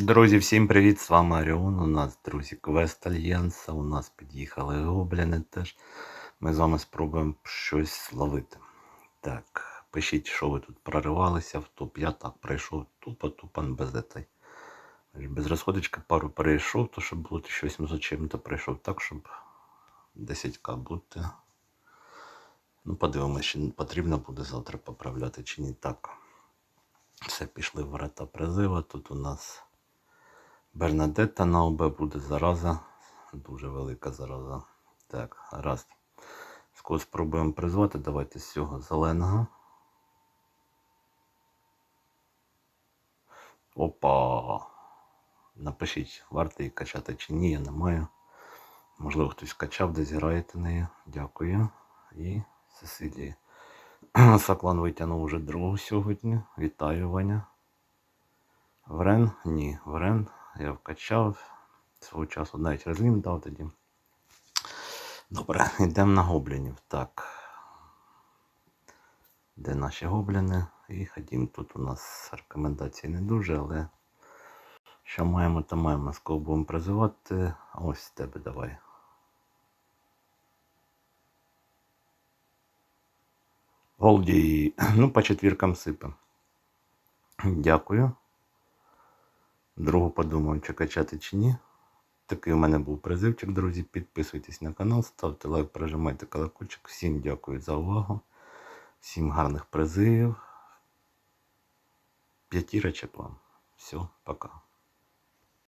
Друзі, всім привіт! З вами Оріон. У нас, друзі, квест Альянса. У нас під'їхали гобліни теж. Ми з вами спробуємо щось зловити. Так, пишіть, що ви тут проривалися в топ. Я так пройшов тупо-тупо без детей. Без розходочки пару перейшов, то щоб було 1800 чим-то прийшов так, щоб 10к бути. Ну, подивимося, чи потрібно буде завтра поправляти чи ні так. Все, пішли в врата призива. Тут у нас Бернадетта на ОБ буде зараза. Дуже велика зараза. Так, раз. Кого спробуємо призвати. Давайте з цього зеленого. Опа. Напишіть, варто її качати чи ні, я не маю. Можливо, хтось качав, десь граєте нею. Дякую. І Сесилії. Саклан витягнув уже другу сьогодні. Вітаю, Ваня. Врен? Ні, Врен. Я вкачав. Свого часу навіть розлім дав тоді. Добре, йдемо на гоблінів. Так. Де наші гобліни? І ходім. Тут у нас рекомендації не дуже, але що маємо, то маємо. З кого будемо призивати. Ось тебе давай. Голді. Ну, по четвіркам сипем. Дякую. Другу подумав, чи качати чи ні. Такий у мене був призивчик, друзі. Підписуйтесь на канал, ставте лайк, прожимайте колокольчик. Всім дякую за увагу. Всім гарних призивів. П'ятірочок вам. Все, пока.